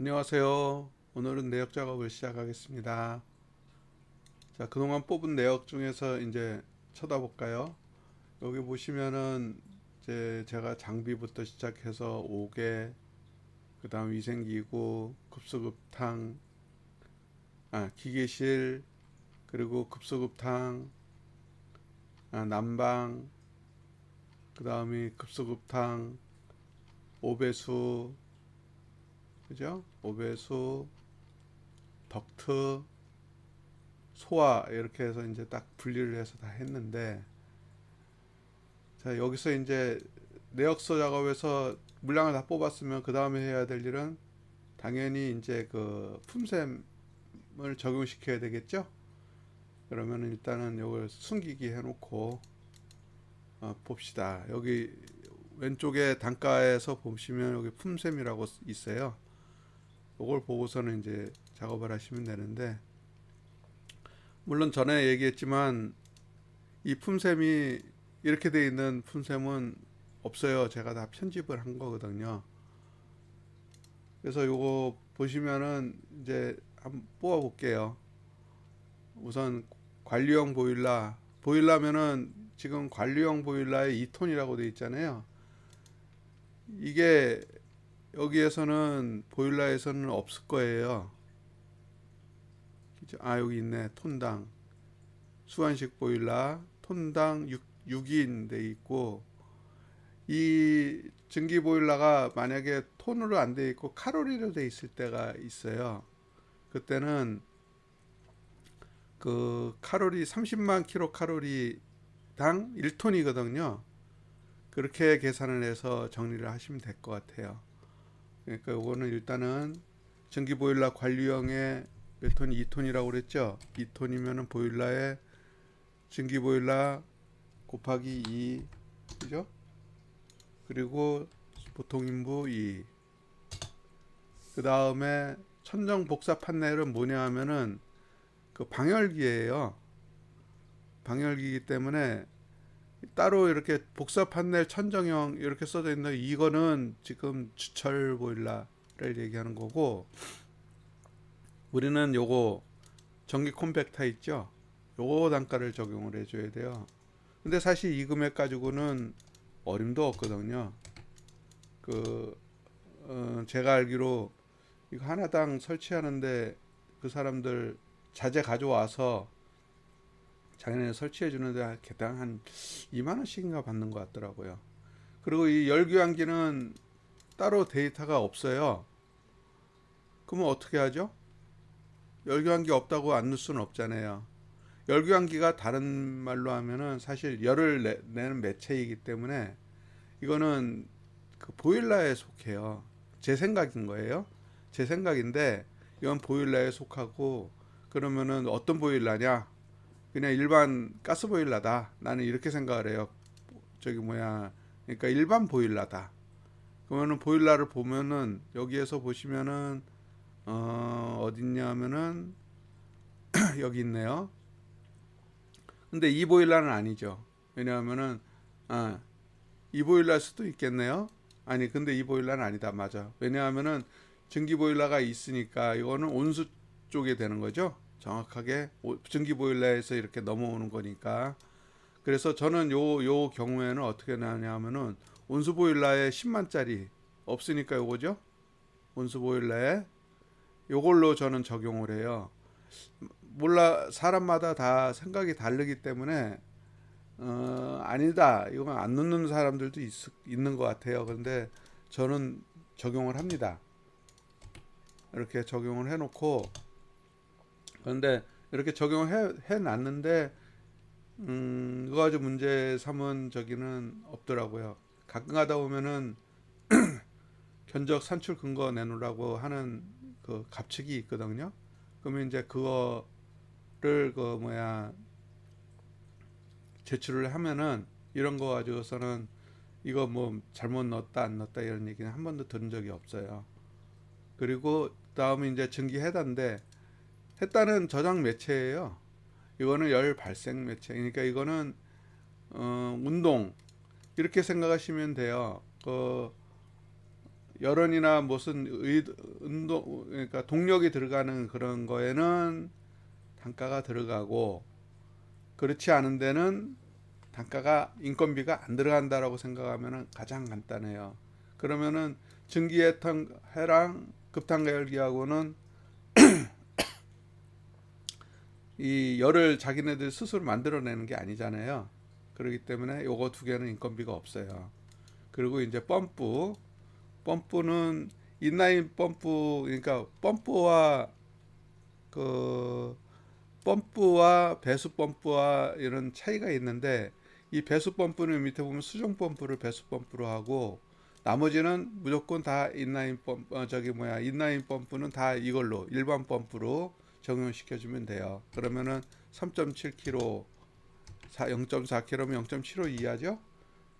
안녕하세요. 오늘은 내역 작업을 시작하겠습니다. 자, 그동안 뽑은 내역 중에서 이제 쳐다볼까요? 여기 보시면은 이제 제가 장비부터 시작해서 5개, 그 다음 위생기구, 급수급탕, 아, 기계실, 그리고 급수급탕, 아, 난방, 그 다음이 급수급탕, 오배수, 그죠? 오배수, 덕트, 소화 이렇게 해서 이제 딱 분리를 해서 다 했는데 자 여기서 이제 내역서 작업에서 물량을 다 뽑았으면 그 다음에 해야 될 일은 당연히 이제 그 품샘을 적용시켜야 되겠죠? 그러면은 일단은 이걸 숨기기 해놓고 어, 봅시다. 여기 왼쪽에 단가에서 보시면 여기 품샘이라고 있어요. 이걸 보고서는 이제 작업을 하시면 되는데 물론 전에 얘기했지만 이 품샘이 이렇게 돼 있는 품샘은 없어요. 제가 다 편집을 한 거거든요. 그래서 요거 보시면은 이제 한번 뽑아 볼게요. 우선 관리용 보일러 보일러면은 지금 관리용 보일러에 2톤이라고 돼 있잖아요. 이게 여기에서는 보일러에서는 없을 거예요. 아 여기 있네 톤당 수완식 보일러 톤당 6, 6인 돼 있고 이 증기 보일러가 만약에 톤으로 안 돼 있고 칼로리로 돼 있을 때가 있어요. 그때는 그 칼로리 30만 킬로 칼로리 당 1톤이거든요. 그렇게 계산을 해서 정리를 하시면 될 것 같아요. 그러니까 요거는 일단은 전기 보일러 관리용의 몇 톤? 2톤이라고 그랬죠? 2톤이면은 보일러에 전기 보일러 곱하기 2 그죠? 그리고 보통 인부 2. 그 다음에 천정 복사 판넬은 뭐냐 하면은 그 방열기예요. 방열기이기 때문에 따로 이렇게 복사 판넬 천정형 이렇게 써져 있는 이거는 지금 주철 보일러를 얘기하는 거고 우리는 요거 전기 콤팩터 있죠? 요거 단가를 적용을 해줘야 돼요. 근데 사실 이 금액 가지고는 어림도 없거든요. 그 어, 제가 알기로 이거 하나당 설치하는데 그 사람들 자재 가져와서 자기네 설치해 주는데 개당 한 2만 원씩인가 받는 것 같더라고요. 그리고 이 열교환기는 따로 데이터가 없어요. 그러면 어떻게 하죠? 열교환기 없다고 안 넣을 수는 없잖아요. 열교환기가 다른 말로 하면은 사실 열을 내, 내는 매체이기 때문에 이거는 그 보일러에 속해요. 제 생각인 거예요. 제 생각인데 이건 보일러에 속하고 그러면은 어떤 보일러냐? 그냥 일반 가스 보일러다. 나는 이렇게 생각을 해요. 저기 뭐야? 그러니까 일반 보일러다. 그러면은 보일러를 보면은 여기에서 보시면은 어 어딨냐면은 여기 있네요. 근데 이 보일러는 아니죠. 왜냐하면은 아, 이 보일러일 수도 있겠네요. 아니 근데 이 보일러는 아니다. 맞아. 왜냐하면은 전기 보일러가 있으니까 이거는 온수 쪽에 되는 거죠. 정확하게 전기 보일러에서 이렇게 넘어오는 거니까. 그래서 저는 요 요 경우에는 어떻게 나냐면은 온수 보일러에 10만짜리 없으니까 요거죠. 온수 보일러에 요걸로 저는 적용을 해요. 몰라 사람마다 다 생각이 다르기 때문에 어, 아니다 이건 안 넣는 사람들도 있, 있는 것 같아요. 그런데 저는 적용을 합니다. 이렇게 적용을 해놓고 그런데 이렇게 적용을 해, 해 놨는데 음, 그거 가지고 문제 삼은 저기는 없더라고요. 가끔 가다 보면은 견적 산출 근거 내놓으라고 하는 그 갑칙이 있거든요. 그러면 이제 그거를 그 뭐야 제출을 하면은 이런 거 가지고서는 이거 뭐 잘못 넣었다 안 넣었다 이런 얘기는 한 번도 들은 적이 없어요. 그리고 다음에 이제 증기 해단데 했다는 저장 매체예요. 이거는 열 발생 매체. 그러니까 이거는 어, 운동 이렇게 생각하시면 돼요. 그 여론이나 무슨 의, 운동 그러니까 동력이 들어가는 그런 거에는 단가가 들어가고 그렇지 않은 데는 단가가 인건비가 안 들어간다라고 생각하면 가장 간단해요. 그러면은 증기해랑 급탄 가 열기하고는 이 열을 자기네들 스스로 만들어내는 게 아니잖아요. 그렇기 때문에 요거 두 개는 인건비가 없어요. 그리고 이제 펌프, 펌프는 인라인 펌프, 그러니까 펌프와 그 펌프와 배수 펌프와 이런 차이가 있는데 이 배수 펌프는 밑에 보면 수정 펌프를 배수 펌프로 하고 나머지는 무조건 다 인라인 펌프 어, 저기 뭐야 인라인 펌프는 다 이걸로 일반 펌프로 적용시켜 주면 돼요. 그러면은 3.7kg 0.4kg면 0.75 이하죠.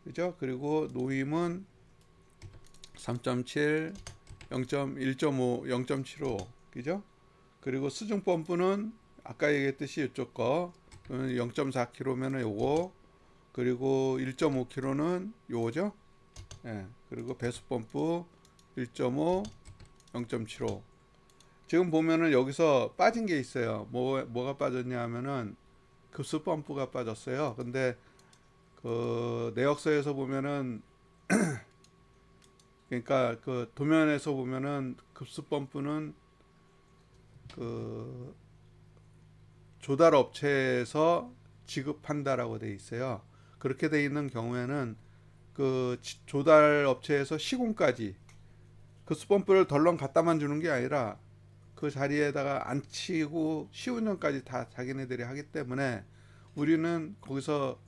그죠? 그리고 노임은 3.7 0.1.5 0.75 그죠? 그리고 수중 펌프는 아까 얘기했듯이 이쪽 거 0.4kg면은 요거 그리고 1.5kg는 요거죠. 예. 그리고 배수 펌프 1.5 0.75 지금 보면은 여기서 빠진 게 있어요. 뭐 뭐가 빠졌냐 하면은 급수 펌프가 빠졌어요. 근데 그 내역서에서 보면은 그러니까 그 도면에서 보면은 급수 펌프는 그 조달 업체에서 지급한다라고 돼 있어요. 그렇게 돼 있는 경우에는 그 지- 조달 업체에서 시공까지 그 수펌프를 덜렁 갖다만 주는 게 아니라 그 자리에다가 안치고 시운전까지 다 자기네들이 하기 때문에 우리는 거기서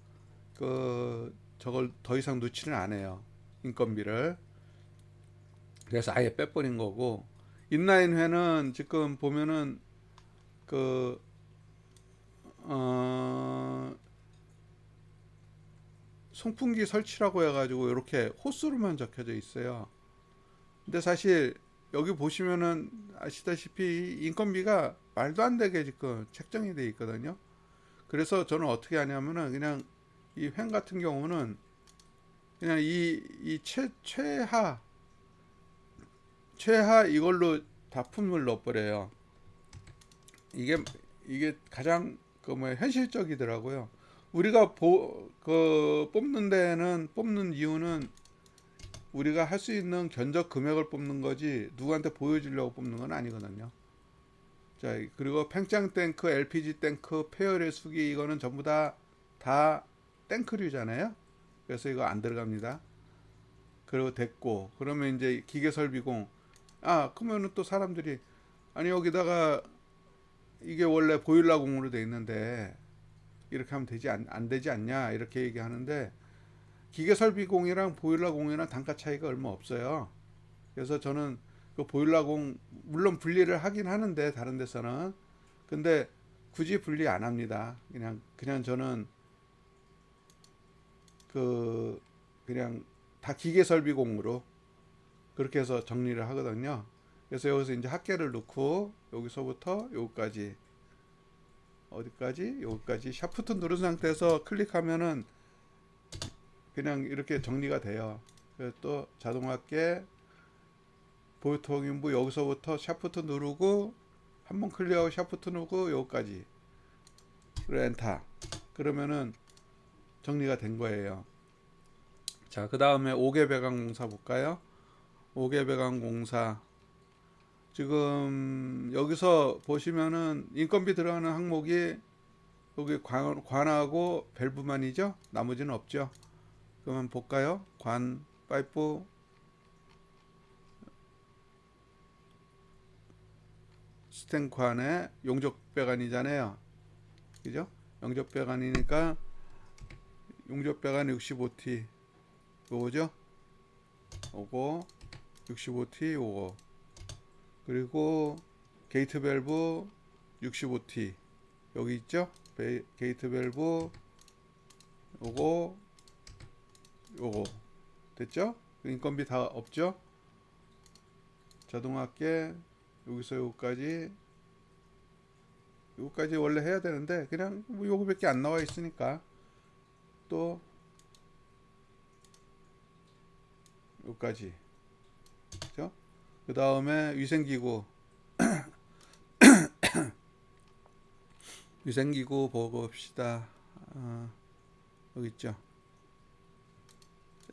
그 저걸 더 이상 놓지는 안 해요 인건비를 그래서 아예 빼버린 거고 인라인 회는 지금 보면은 그 어, 송풍기 설치라고 해가지고 이렇게 호스로만 적혀져 있어요. 근데 사실 여기 보시면은 아시다시피 인건비가 말도 안 되게 지금 책정이 돼 있거든요. 그래서 저는 어떻게 하냐면은 그냥 이 횡 같은 경우는 그냥 이 이 최 최하 최하 이걸로 다 품을 넣어버려요. 이게 이게 가장 그 뭐 현실적이더라고요. 우리가 보, 그 뽑는 데는 뽑는 이유는 우리가 할 수 있는 견적 금액을 뽑는 거지 누구한테 보여주려고 뽑는 건 아니거든요. 자 그리고 팽창 탱크, LPG 탱크, 폐열의 수기 이거는 전부 다다 탱크류잖아요. 그래서 이거 안 들어갑니다. 그리고 됐고 그러면 이제 기계 설비공 아 그러면은 또 사람들이 아니 여기다가 이게 원래 보일러 공으로 돼 있는데 이렇게 하면 되지 않, 안 되지 않냐 이렇게 얘기하는데 기계 설비공이랑 보일러공이랑 단가 차이가 얼마 없어요. 그래서 저는 그 보일러공 물론 분리를 하긴 하는데 다른 데서는 근데 굳이 분리 안 합니다. 그냥 그냥 저는 그 그냥 다 기계 설비공으로 그렇게 해서 정리를 하거든요. 그래서 여기서 이제 합계를 넣고 여기서부터 여기까지 어디까지? 여기까지 샤프트 누른 상태에서 클릭하면은 그냥 이렇게 정리가 돼요. 그래서 또 자동 합계 보통인부 여기서부터 샤프트 누르고 한 번 클릭하고 샤프트 누르고 여기까지 그리고 엔터 그러면은 정리가 된 거예요. 자, 그 다음에 5개 배관 공사 볼까요? 5개 배관 공사 지금 여기서 보시면은 인건비 들어가는 항목이 여기 관, 관하고 밸브만이죠. 나머지는 없죠. 그러면 볼까요? 관, 파이프, 스텐관의 용접 배관이잖아요. 그죠? 용접 배관이니까 용접 배관 65T 요거죠? 요거 65T 요거 그리고 게이트 밸브 65T 여기 있죠? 베, 게이트 밸브 요거 요거 됐죠? 인건비 다 없죠? 자동합계 여기서 요거까지 요거까지 원래 해야 되는데 그냥 뭐 요거밖에 안 나와 있으니까 또 요까지 그 다음에 위생기구 위생기구 보고 봅시다. 아, 여기 있죠.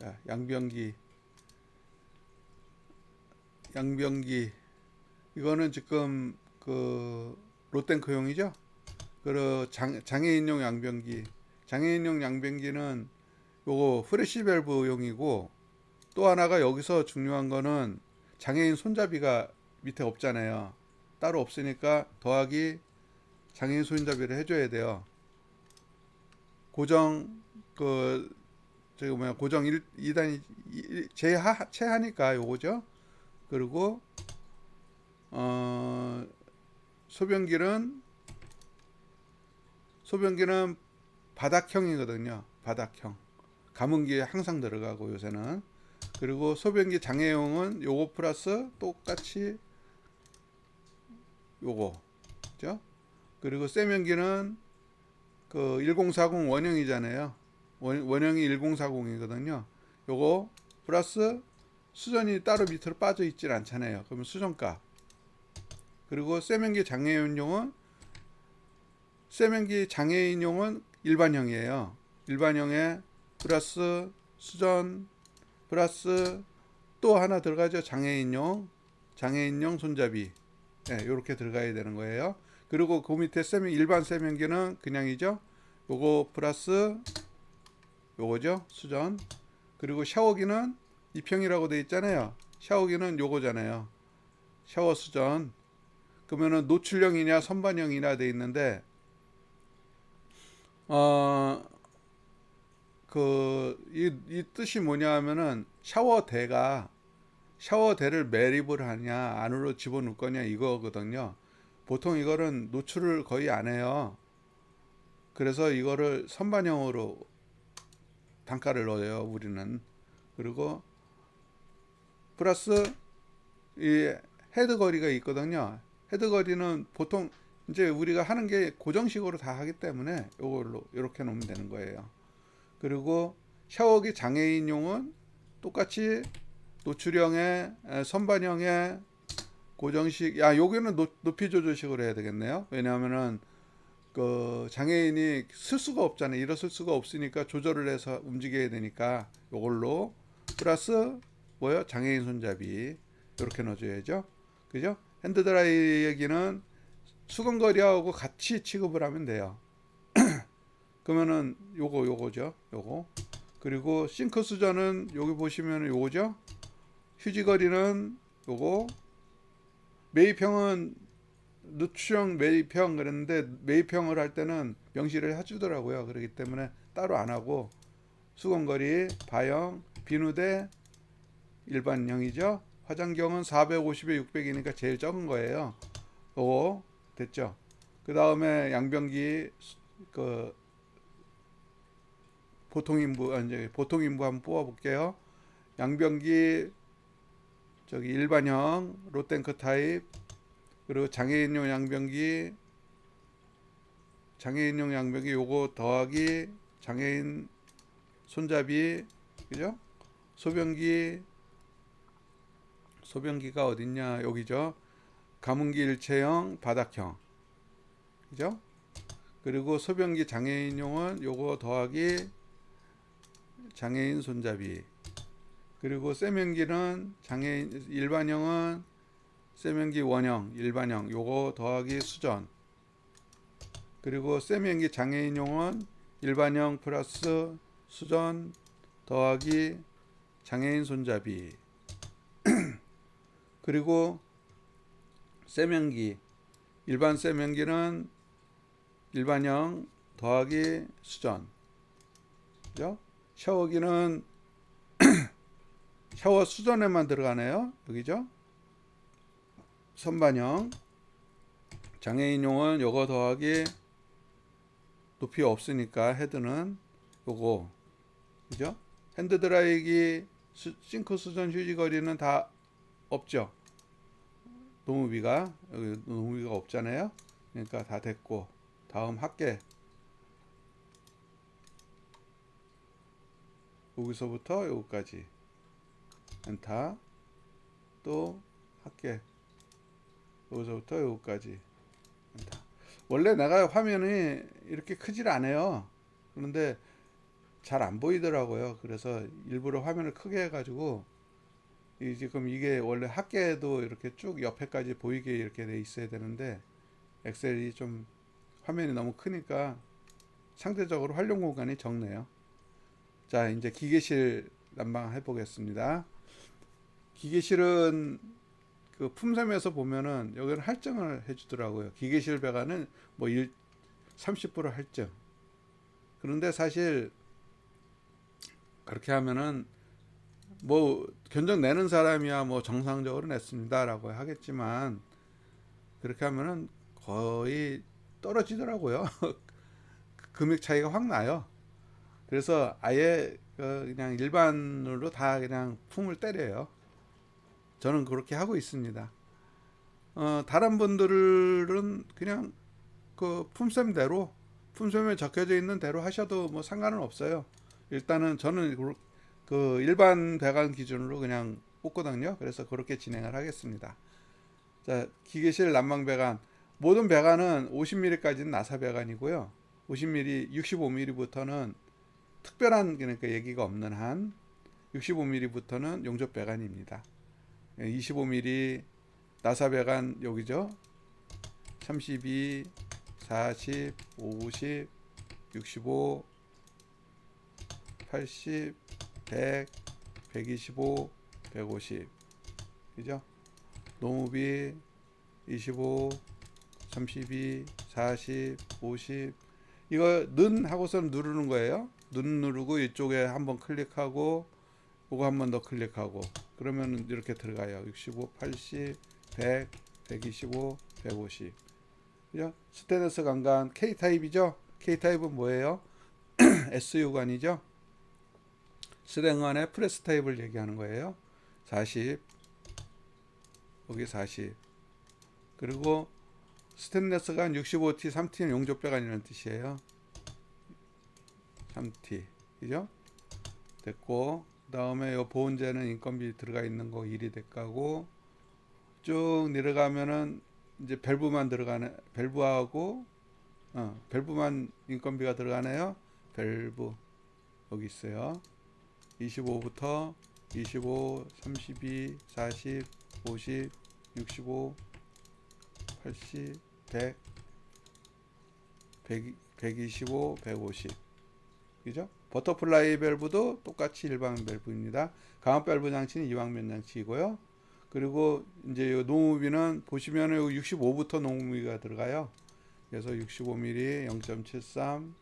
자, 양변기 양변기 이거는 지금 그 롯땡크용이죠. 그 장, 장애인용 양변기 장애인용 양변기는 요거 프레시 밸브용이고 또 하나가 여기서 중요한 거는 장애인 손잡이가 밑에 없잖아요. 따로 없으니까 더하기 장애인 손잡이를 해줘야 돼요. 고정 그 저기 뭐야 고정 1, 2단이 제하 최하니까 요거죠. 그리고 어 소변기는 소변기는 바닥형이거든요. 바닥형. 가문기에 항상 들어가고 요새는 그리고 소변기 장애용은 요거 플러스 똑같이 요거 그죠? 그리고 세면기는 그 1040 원형이잖아요. 원, 원형이 1040이거든요. 요거 플러스 수전이 따로 밑으로 빠져 있질 않잖아요. 그러면 수전값. 그리고 세면기 장애인용은 세면기 장애인용은 일반형이에요. 일반형에 플러스 수전 플러스 또 하나 들어가죠. 장애인용 장애인용 손잡이. 예, 네, 요렇게 들어가야 되는 거예요. 그리고 그 밑에 세면 일반 세면기는 그냥이죠. 요거 플러스 요거죠. 수전. 그리고 샤워기는 이평이라고 돼 있잖아요. 샤워기는 요거잖아요. 샤워 수전. 그러면은 노출형이냐 선반형이냐 돼 있는데 어, 그, 이, 이 뜻이 뭐냐 하면은 샤워대가 샤워대를 매립을 하냐, 안으로 집어넣을 거냐 이거거든요. 보통 이거는 노출을 거의 안 해요. 그래서 이거를 선반형으로 단가를 넣어요, 우리는. 그리고 플러스 이 헤드 거리가 있거든요. 헤드 거리는 보통 이제 우리가 하는 게 고정식으로 다 하기 때문에 이걸로 이렇게 놓으면 되는 거예요. 그리고 샤워기 장애인용은 똑같이 노출형의 선반형의 고정식 야 여기는 높이 조절식으로 해야 되겠네요. 왜냐하면은 그 장애인이 쓸 수가 없잖아요. 일어설 수가 없으니까 조절을 해서 움직여야 되니까 이걸로 플러스 뭐요? 장애인 손잡이 이렇게 넣어줘야죠. 그죠? 핸드 드라이기는 수건거리하고 같이 취급을 하면 돼요. 그러면은 요거 요거죠. 요거. 그리고 싱크 수전은 여기 보시면 요거죠. 휴지거리는 요거. 매입형은 누추형 매입형 그랬는데 매입형을 할 때는 명시를 해주더라고요. 그렇기 때문에 따로 안 하고 수건거리, 바형, 비누대 일반형이죠. 화장경은 450에 600이니까 제일 적은 거예요. 요거 됐죠. 그 다음에 양변기 그 보통 인부 아, 이제 보통 인부 한번 뽑아 볼게요. 양변기 저기 일반형 롯땡크 타입 그리고 장애인용 양변기 장애인용 양변기 요거 더하기 장애인 손잡이 그죠? 소변기 소변기가 어딨냐 여기죠. 가문기 일체형 바닥형 그죠? 그리고 소변기 장애인용은 요거 더하기 장애인 손잡이 그리고 세면기는 장애인 일반형은 세면기 원형 일반형 요거 더하기 수전. 그리고 세면기 장애인용은 일반형 플러스 수전 더하기 장애인 손잡이. 그리고 세면기. 일반 세면기는 일반형 더하기 수전. 그죠? 샤워기는 샤워 수전에만 들어가네요. 여기죠 선반형 장애인용은 요거 더하기 높이 없으니까 헤드는 요거. 그죠? 핸드드라이기 싱크 수전 휴지 거리는 다 없죠? 노무비가 여기 노무비가 없잖아요. 그러니까 다 됐고 다음 합계. 여기서부터 여기까지. 엔타 또 할게. 여기서부터 여기까지. 다. 원래 내가 화면이 이렇게 크질 않아요. 그런데 잘 안 보이더라고요. 그래서 일부러 화면을 크게 해가지고 이 지금 이게 원래 학계에도 이렇게 쭉 옆에까지 보이게 이렇게 돼 있어야 되는데 엑셀이 좀 화면이 너무 크니까 상대적으로 활용 공간이 적네요. 자, 이제 기계실 난방 해보겠습니다. 기계실은 그 품셈에서 보면은 여기는 할증을 해주더라고요. 기계실 배관은 뭐 1, 30% 할증. 그런데 사실 그렇게 하면은 뭐 견적 내는 사람이야 뭐 정상적으로 냈습니다라고 하겠지만 그렇게 하면은 거의 떨어지더라고요. 금액 차이가 확 나요. 그래서 아예 그 그냥 일반으로 다 그냥 품을 때려요. 저는 그렇게 하고 있습니다. 어, 다른 분들은 그냥 그 품셈대로 품셈에 적혀져 있는 대로 하셔도 뭐 상관은 없어요. 일단은 저는 그 일반 배관 기준으로 그냥 뽑거든요. 그래서 그렇게 진행을 하겠습니다. 자, 기계실 난방 배관 모든 배관은 50mm까지는 나사 배관이고요. 50mm, 65mm부터는 특별한 그러니까 얘기가 없는 한 65mm부터는 용접 배관입니다. 25mm 나사 배관 여기죠. 32, 40, 50, 65, 80, 100, 125, 150. 그죠? 노무비 25, 32, 40, 50. 이거 는 하고선 누르는 거예요. 는 누르고 이쪽에 한번 클릭하고 요거 한번 더 클릭하고 그러면 이렇게 들어가요. 65, 80, 100, 125, 150. 그죠? 스테인리스 강간 K 타입이죠? K 타입은 뭐예요? SU관이죠? 스랭관의 프레스 타입을 얘기하는 거예요. 40 여기 40 그리고 스테인리스관 65T 3T는 용접배관이라는 뜻이에요. 3T 그죠? 됐고 그 다음에 요 보온재는 인건비 들어가 있는 거 1이 됐고 쭉 내려가면은 이제 밸브만 들어가네 밸브하고 어, 밸브만 인건비가 들어가네요. 밸브 여기 있어요. 25부터 25, 32, 40, 50, 65, 80, 100, 100, 125, 150. 그죠? 버터플라이 밸브도 똑같이 일반 밸브입니다. 강압 밸브 장치는 이왕면 장치이고요. 그리고 이제 요 농무비는 보시면은 요 65부터 농무비가 들어가요. 그래서 65mm, 0.73,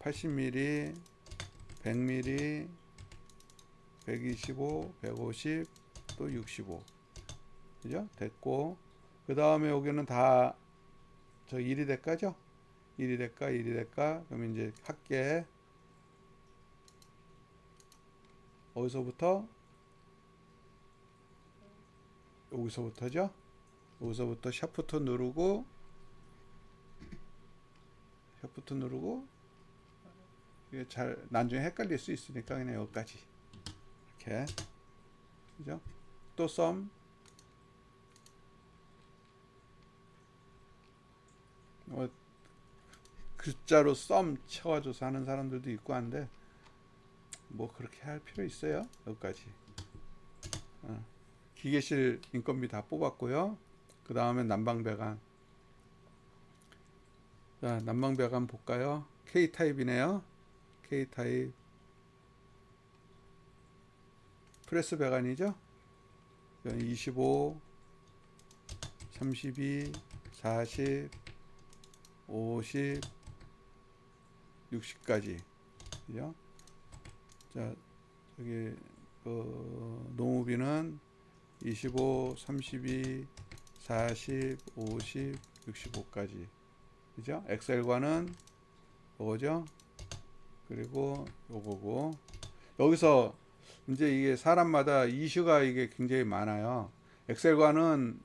80mm, 100mm, 125, 150, 또 65. 그죠? 됐고. 그 다음에 여기는 다 저 1이 대가죠? 1이 대가, 1이 대가. 그럼 이제 합계 어디서부터? 여기서부터죠? 여기서부터 샤프트 누르고 샤프트 누르고 이게 잘 나중에 헷갈릴 수 있으니까 그냥 여기까지 이렇게 그죠? 또 썸. 뭐 글자로 썸 쳐가지고 하는 사람들도 있고 한데 뭐 그렇게 할 필요 있어요? 여기까지. 어. 기계실 인건비 다 뽑았고요. 그 다음에 난방배관. 자, 난방배관 볼까요? K 타입이네요. K 타입. 프레스 배관이죠? 25, 32, 40, 50, 60까지. 그죠? 자, 여기 그 농우비는 25, 32, 40, 50, 65까지. 그죠? 엑셀과는 요거죠? 그리고 요거고. 여기서 이제 이게 사람마다 이슈가 이게 굉장히 많아요. 엑셀과는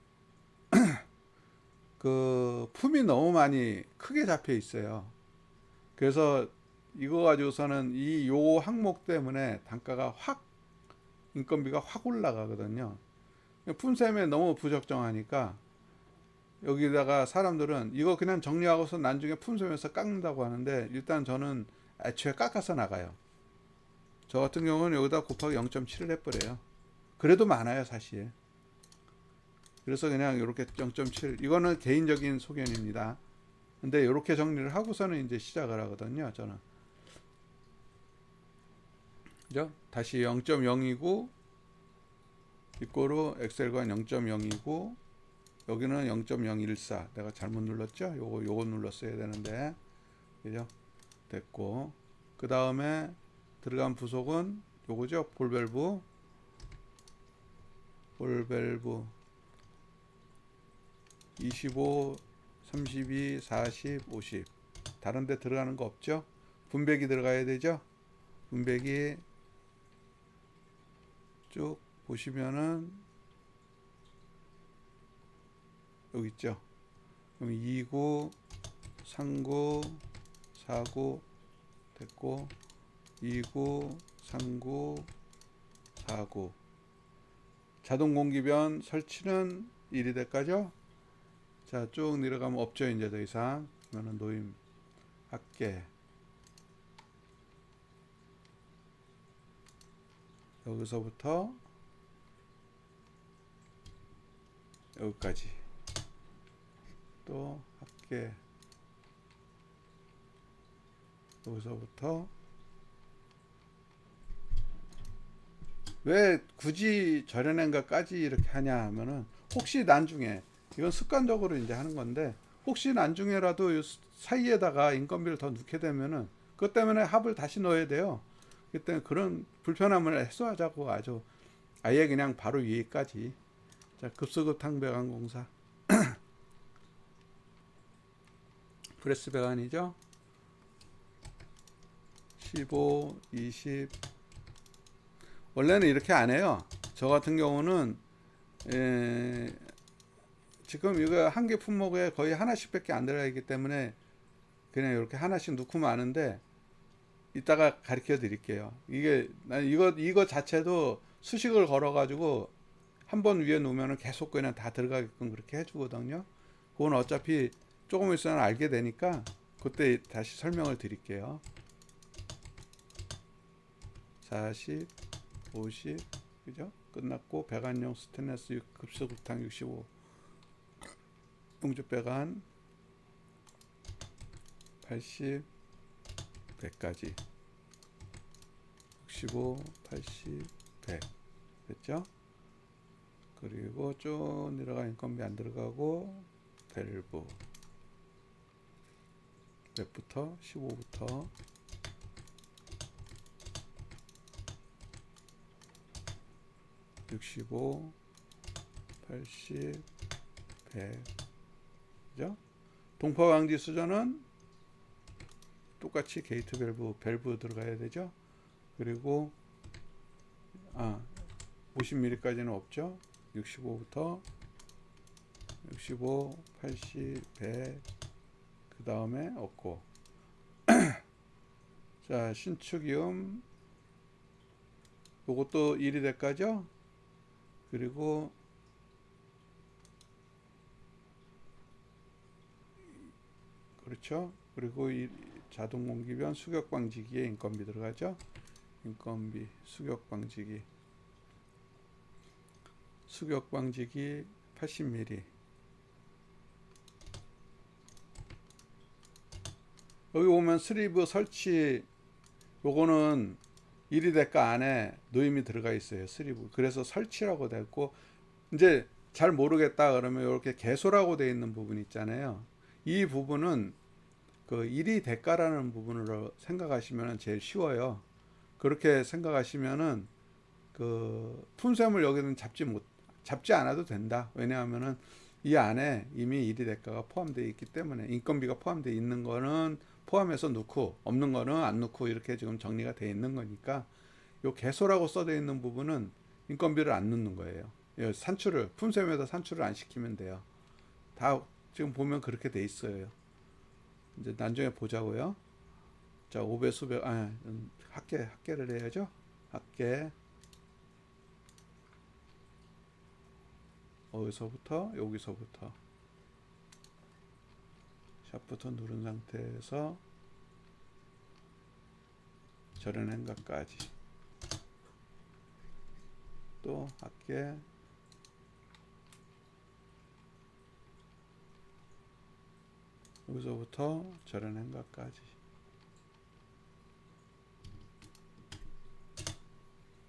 그 품이 너무 많이 크게 잡혀 있어요. 그래서 이거 가지고서는 이 요 항목 때문에 단가가 확 인건비가 확 올라가거든요. 품셈에 너무 부적정하니까 여기다가 사람들은 이거 그냥 정리하고서 나중에 품셈에서 깎는다고 하는데 일단 저는 애초에 깎아서 나가요. 저 같은 경우는 여기다 곱하기 0.7을 해버려요. 그래도 많아요 사실. 그래서 그냥 이렇게 0.7 이거는 개인적인 소견입니다. 근데 이렇게 정리를 하고서는 이제 시작을 하거든요. 저는. 그죠? 다시 0.0이고 이거로 엑셀과 0.0이고 여기는 0.014 내가 잘못 눌렀죠? 요거 요거 눌렀어야 되는데 그죠? 됐고 그 다음에 들어간 부속은 요거죠? 볼밸브 볼밸브 25 32 40 50 다른 데 들어가는 거 없죠? 분배기 들어가야 되죠? 분배기 쭉 보시면은 여기 있죠. 그럼 29, 39, 49 됐고 29, 39, 49 자동 공기변 설치는 1이 될까죠? 자, 쭉 내려가면 없죠. 이제 더 이상. 그러면은 노임 합계 여기서부터 여기까지 또 합계 여기서부터 왜 굳이 것까지 이렇게 하냐 하면은 혹시 나중에 이건 습관적으로 이제 하는 건데 혹시 나중에라도 이 사이에다가 인건비를 더 넣게 되면은 그것 때문에 합을 다시 넣어야 돼요. 그때 그런 불편함을 해소하자고 아주 아예 그냥 바로 위에까지. 자 급수급 탕 배관공사. 프레스 배관이죠? 15 20 원래는 이렇게 안 해요. 저 같은 경우는 에, 지금 이거 한 개 품목에 거의 하나씩 밖에 안 들어가 있기 때문에 그냥 이렇게 하나씩 넣고 마는데 이따가 가르쳐 드릴게요. 이게 난 이거 이거 자체도 수식을 걸어 가지고 한 번 위에 놓으면은 계속 그냥 다 들어가게끔 그렇게 해 주거든요. 그건 어차피 조금 있으면 알게 되니까 그때 다시 설명을 드릴게요. 40 50 그죠? 끝났고 배관용 스테인레스 급수극탕 65 용접 배관 80 100까지. 65, 80, 100 됐죠? 그리고 쭉 내려가 인건비 안 들어가고 밸브. 100부터 15부터. 육십오, 팔십, 백, 그죠? 동파광지 수전은 똑같이 게이트 밸브 밸브 들어가야 되죠. 그리고 아 50mm까지는 없죠. 65부터 65, 80, 100, 그 다음에 없고 자 신축이음 요것도 1이 될까죠? 그리고 그렇죠? 그리고 이 자동 공기변 수격 방지기에 인건비 들어가죠. 인건비 수격 방지기. 수격 방지기 80mm 여기 보면 슬리브 설치 요거는 1위 대가 안에 노임이 들어가 있어요 슬리브. 그래서 설치라고 됐고 이제 잘 모르겠다 그러면 이렇게 개소라고 되어 있는 부분 있잖아요. 이 부분은 그 1위 대가라는 부분으로 생각하시면 제일 쉬워요 그렇게 생각하시면은 그 품셈을 여기는 잡지 못 잡지 않아도 된다. 왜냐하면은 이 안에 이미 일이 대가가 포함되어 있기 때문에 인건비가 포함되어 있는 거는 포함해서 넣고 없는 거는 안 넣고 이렇게 지금 정리가 되어 있는 거니까 요 개소라고 써져 있는 부분은 인건비를 안 넣는 거예요. 산출을 품셈에다 산출을 안 시키면 돼요. 다 지금 보면 그렇게 돼 있어요. 이제 나중에 보자고요. 자, 5배 수백 아 음, 합계 합계를 해야죠. 합계. 어디서부터? 여기서부터. 샵부터 누른 상태에서 저런 행각까지. 또 할게 여기서부터 저런 행각까지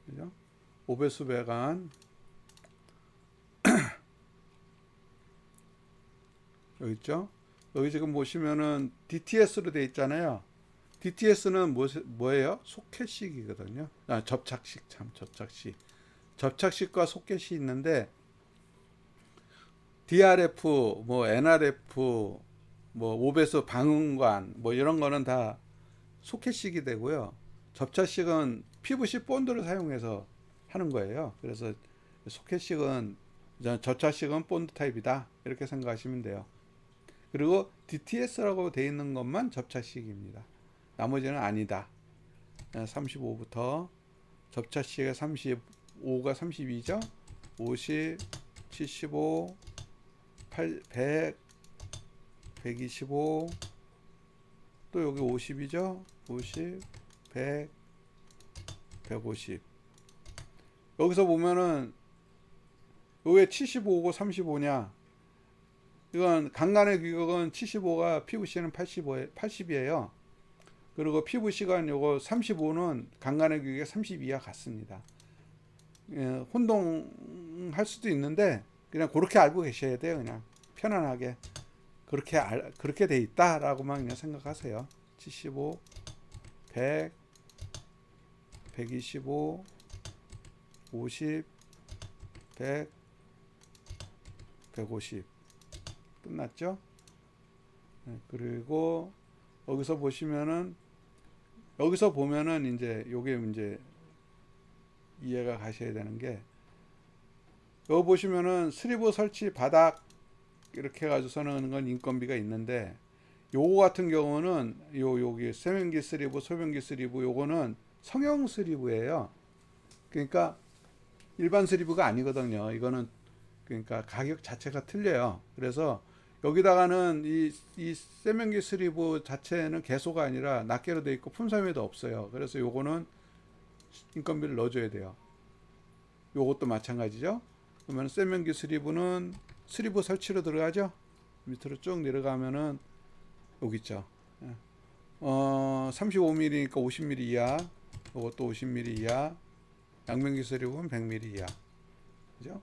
그죠? 5배수 배관 여기 있죠? 여기 지금 보시면은 DTS로 돼 있잖아요. DTS는 뭐, 뭐예요? 소켓식이거든요. 아, 접착식 참 접착식. 접착식과 소켓이 있는데 DRF, 뭐 NRF, 뭐 5배수 방음관 뭐 이런 거는 다 소켓식이 되고요. 접착식은 PVC 본드를 사용해서 하는 거예요. 그래서 소켓식은 접착식은 본드 타입이다 이렇게 생각하시면 돼요. 그리고 DTS라고 돼 있는 것만 접착식입니다. 나머지는 아니다. 35부터 접착식의 35가 32죠. 50, 75, 8, 100, 125, 또 여기 50이죠. 50, 100, 150. 여기서 보면은 왜 75고 35냐? 이건 강간의 규격은 75가 PVC는 85, 80이에요. 그리고 PVC가 요거 35는 강간의 규격이 32와 같습니다. 예, 혼동할 수도 있는데 그냥 그렇게 알고 계셔야 돼요. 그냥 편안하게 그렇게 알, 그렇게 돼 있다라고만 그냥 생각하세요. 75, 100, 125, 50, 100, 150 끝났죠? 네, 그리고 여기서 보시면은 여기서 보면은 이제 요게 이제 이해가 가셔야 되는 게 여기 보시면은 스리브 설치 바닥 이렇게 해가지고서는 건 인건비가 있는데 요거 같은 경우는 요 여기 세면기 스리브 소변기 스리브 요거는 성형 스리브예요. 그러니까 일반 스리브가 아니거든요. 이거는 그러니까 가격 자체가 틀려요. 그래서 여기다가는 이, 이 세면기 스리브 자체는 개소가 아니라 낱개로 돼 있고 품섬에도 없어요. 그래서 요거는 인건비를 넣어줘야 돼요. 요것도 마찬가지죠. 그러면 세면기 스리브는 스리브 설치로 들어가죠. 밑으로 쭉 내려가면은 여기 있죠. 예. 어, 35mm니까 50mm 이하. 요것도 50mm 이하. 양면기 스리브는 100mm 이하. 그죠?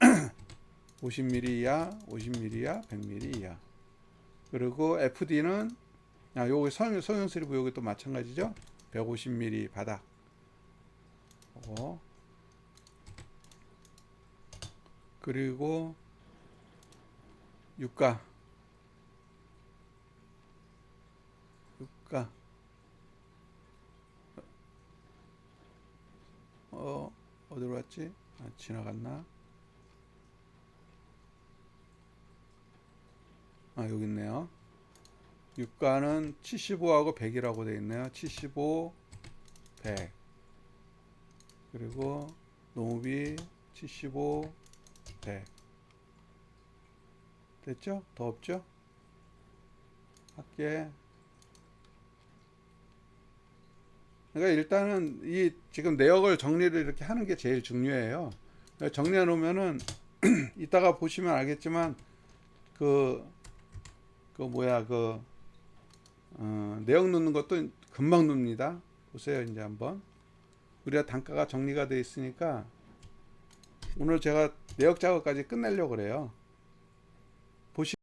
50mm 이하, 50mm 이하, 100mm 이하. 그리고 FD는 아, 요기 성, 성형 스리브 여기 또 마찬가지죠. 150mm 바닥. 어. 그리고 유가. 유가. 어, 어디로 왔지? 아, 지나갔나? 아, 여기 있네요. 유가는 75하고 100이라고 되어 있네요. 75, 100. 그리고 농업이 75, 100. 됐죠? 더 없죠? 할게. 그러니까 일단은 이 지금 내역을 정리를 이렇게 하는 게 제일 중요해요. 그러니까 정리해 놓으면은 이따가 보시면 알겠지만 그, 그 뭐야 그 어, 내역 넣는 것도 금방 넣습니다. 보세요 이제 한번 우리가 단가가 정리가 돼 있으니까 오늘 제가 내역 작업까지 끝내려고 그래요. 보시